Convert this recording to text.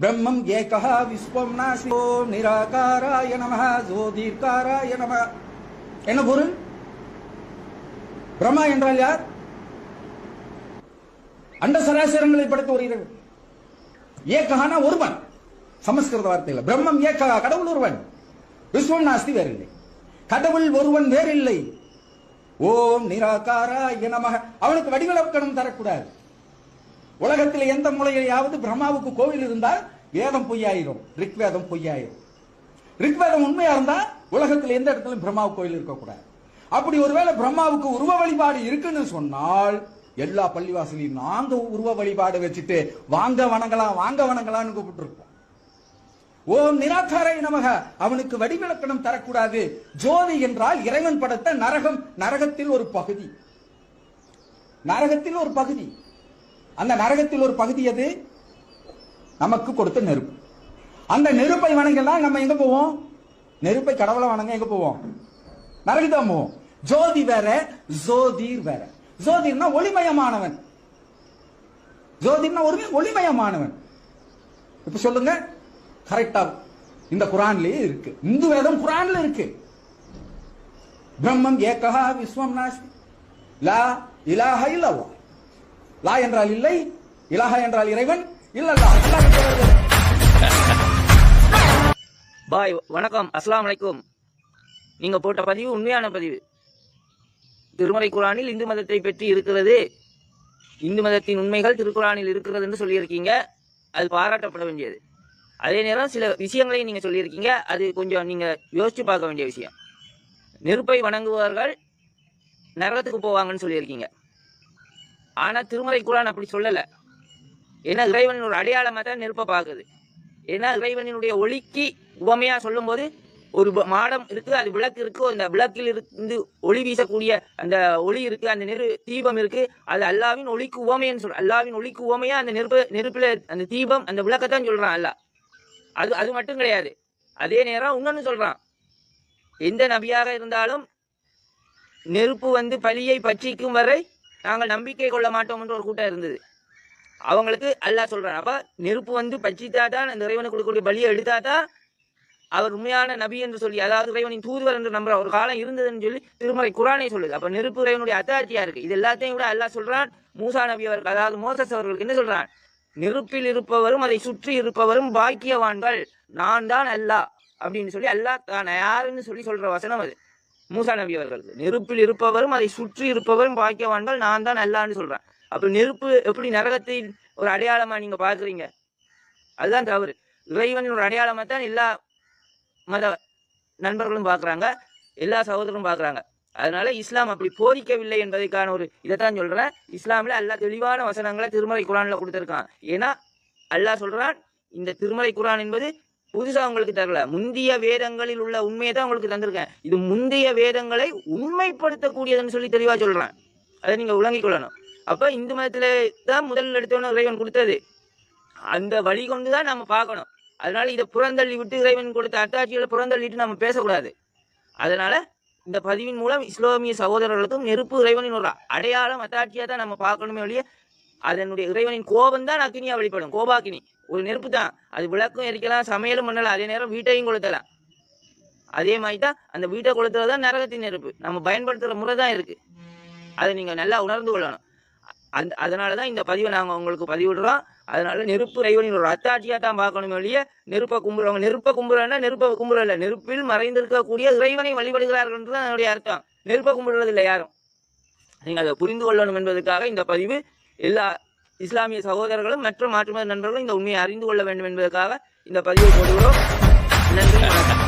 பிரம்மம் ஏகா விஸ்வம் நாசி ஓம் நிராகாராய நம ஜோதிர்காராய நம என்ன பொருள் பிரம்மா என்றால் யார்? அண்ட சராசரங்களை படைத்த ஒரு இறைவன் ஏகஹானா ஒருவன். சமஸ்கிருத வார்த்தையில். பிரம்மம் ஏகா கடவுள் ஒருவன். விஸ்வம் நாஸ்தி வேறில்லை. கடவுள் ஒருவன் வேறில்லை. ஓம் நிராகாராய நமக அவனுக்கு வடிவிலக்கணம் தரக்கூடாது. உலகத்தில் எந்த மூலையிலையாவது பிரம்மாவுக்கு கோவில் இருந்தால் வேதம் பொய்யாயிரும் ரிக்வேதம் பொய்யாயிரும். ரிக்வேதம் உண்மையா இருந்தா உலகத்தில் எந்த இடத்துலயும் பிரம்மாவு கோயில் இருக்கக்கூடாது. அப்படி ஒருவேளை பிரம்மாவுக்கு உருவ வழிபாடு இருக்குன்னு சொன்னால் எல்லா பள்ளிவாசலையும் நாங்க உருவ வழிபாடு வச்சுட்டு வாங்க வணங்கலாம் வாங்க வணங்கலாம்னு கூப்பிட்டுருக்கோம் ஓம் நிராகாரை நமக அவனுக்கு வடிவிலக்கணம் தரக்கூடாது. ஜோதி என்றால் இறைவன் படத்த நரகம் நரகத்தில் ஒரு பகுதி. நரகத்தில் ஒரு பகுதி. அந்த நரகத்தில் ஒரு பகுதி அது நமக்கு கொடுத்த நெருப்பு. அந்த நெருப்பை வணங்கலாம் நம்ம எங்க போவோம்? நெருப்பை கடவுளை வணங்க எங்க போவோம்? நரகத்தான் போவோம். ஜோதி வேற ஜோதிர் வேற. ஜோதிர்னா ஒளிமயமானவன். ஜோதிர்னா ஒரு ஒளிமயமானவன். இப்ப சொல்லுங்க. கரெக்டா இந்த குரான்லயே இருக்கு. இந்து வேதம் குரான்ல இருக்கு. பிரம்மம் ஏகா விஸ்வம் நாஸ்தி. லா இலாஹ இல்லவா லா என்றால் இல்லை இலாஹ என்றால் இறைவன் இல்லல்லா பாய் வணக்கம் அஸ்லாம் அலைக்கும். நீங்க போட்ட பதிவு உண்மையான பதிவு. திருமலை குரானில் இந்து மதத்தை பற்றி இருக்கிறது. இந்து மதத்தின் உண்மைகள் திருக்குறானில் இருக்கிறது என்று சொல்லியிருக்கீங்க. அது பாராட்டப்பட வேண்டியது. அதே நேரம் சில விஷயங்களையும் நீங்க சொல்லியிருக்கீங்க. அது கொஞ்சம் நீங்க யோசிச்சு பார்க்க வேண்டிய விஷயம். நெருப்பை வணங்குபவர்கள் நரகத்துக்கு போவாங்கன்னு சொல்லியிருக்கீங்க. ஆனா திருமறை குரான் அப்படி சொல்லல. ஏன்னா இறைவன் ஒரு அடையாளமா தான் நெருப்பை பார்க்குது ஏன்னா இறைவனினுடைய ஒளிக்கு உவமையா சொல்லும்போது ஒரு மாடம் இருக்கு அது விளக்கு இருக்கு அந்த விளக்கில் இருந்து ஒளி வீசக்கூடிய அந்த ஒளி இருக்கு அந்த நெரு தீபம் இருக்கு அது அல்லாவின் ஒளிக்கு உவமைன்னு சொல்ற அல்லாவின் ஒளிக்கு உவமையா அந்த நெருப்பு நெருப்புல அந்த தீபம் அந்த விளக்கத்தான் சொல்றான் அல்லாஹ். அது அது மட்டும் கிடையாது. அதே நேரம் இன்னொன்னு சொல்றான். எந்த நபியாக இருந்தாலும் நெருப்பு வந்து பலியை பற்றிக்கும் வரை நாங்கள் நம்பிக்கை கொள்ள மாட்டோம் என்று ஒரு கூட்டம் இருந்தது. அவங்களுக்கு அல்லாஹ் சொல்கிறான் அப்ப நெருப்பு வந்து பச்சித்தா தான் அந்த இறைவனை கொடுக்கக்கூடிய பலியை எடுத்தா தான் அவர் உண்மையான நபி என்று சொல்லி அதாவது இறைவனின் தூதுவர் என்று நம்புற ஒரு காலம் இருந்ததுன்னு சொல்லி திருமறை குரானே சொல்லுது. அப்ப நெருப்பு இறைவனுடைய அத்தாட்சியா இருக்கு. இது எல்லாத்தையும் விட அல்லா சொல்றான். மூசா நபி அவர்கள் அதாவது மோசஸ் அவர்களுக்கு என்ன சொல்றான்? நெருப்பில் இருப்பவரும் அதை சுற்றி இருப்பவரும் பாக்கியவான்கள். நான் தான் அல்லாஹ் அப்படின்னு சொல்லி அல்லாஹ் தான் யாருன்னு சொல்லி சொல்ற வசனம் அது. மூசா நபி அவர்களுக்கு நெருப்பில் இருப்பவரும் அதை சுற்றி இருப்பவரும் பாக்கியவான்கள் நான் தான் அல்லான்னு சொல்றேன். அப்ப நெருப்பு எப்படி நரகத்தின் ஒரு அடையாளமா நீங்க பாக்குறீங்க அதுதான் தவறு. இறைவனின் ஒரு அடையாளமா தான் எல்லா மத நண்பர்களும் பாக்குறாங்க எல்லா சகோதரரும் பாக்குறாங்க அதனால இஸ்லாம் அப்படி போதிக்கவில்லை என்பதற்கான ஒரு இதைத்தான் சொல்றேன். இஸ்லாம்ல எல்லா தெளிவான வசனங்களை திருமலை குரான்ல கொடுத்துருக்கான். ஏன்னா அல்லாஹ் சொல்றான் இந்த திருமலை குரான் என்பது புதுசா உங்களுக்கு தரல. முந்திய வேதங்களில் உள்ள உண்மையை தான் உங்களுக்கு தந்திருக்கேன். இது முந்தைய வேதங்களை உண்மைப்படுத்தக்கூடியதுன்னு சொல்லி தெளிவா சொல்றேன். அதை நீங்க விளங்கிக் கொள்ளணும். அப்ப இந்து மதத்துல தான் முதல் எடுத்தவன இறைவன் கொடுத்தது. அந்த வழி கொண்டு தான் நம்ம பார்க்கணும். அதனால இதை புறந்தள்ளி விட்டு இறைவன் கொடுத்த அத்தாட்சிகளை புறந்தள்ளிட்டு நம்ம பேசக்கூடாது. அதனால இந்த பதிவின் மூலம் இஸ்லாமிய சகோதரர்களுக்கும் நெருப்பு இறைவனின் ஒரு அடையாளம் அத்தாட்சியா தான் நம்ம பார்க்கணுமே ஒழிய அதனுடைய இறைவனின் கோபம் தான் அக்னியா வெளிப்படும். கோபாக்கினி. ஒரு நெருப்பு தான் அது விளக்கும் எரிக்கலாம் சமையலும் பண்ணலாம். அதே நேரம் வீட்டையும் கொளுத்தலாம். அதே மாதிரி தான் அந்த வீட்டை கொளுத்துறது தான் நரகத்தின் நெருப்பு. நம்ம பயன்படுத்துற முறை தான் இருக்கு. அதை நீங்க நல்லா உணர்ந்து கொள்ளணும். அந்த அதனால தான் இந்த பதிவை நாங்கள் உங்களுக்கு பதிவிடுறோம். அதனால நெருப்பு இறைவனின் ஒரு அத்தாட்சியாக தான் பார்க்கணும் வெளியே நெருப்பை கும்புறவங்க நெருப்பை கும்புறன்னா நெருப்பை கும்புறல நெருப்பில் மறைந்திருக்கக்கூடிய இறைவனை வழிபடுகிறார்கள் என்று தான் என்னுடைய அர்த்தம். நெருப்பை கும்பிடுறது இல்லை யாரும். நீங்கள் அதை புரிந்து கொள்ளணும் என்பதற்காக இந்த பதிவு எல்லா இஸ்லாமிய சகோதரர்களும் மற்ற மாற்றுமத நண்பர்களும் இந்த உண்மையை அறிந்து கொள்ள வேண்டும் என்பதற்காக இந்த பதிவை போடுகிறோம் நன்றி வணக்கம்.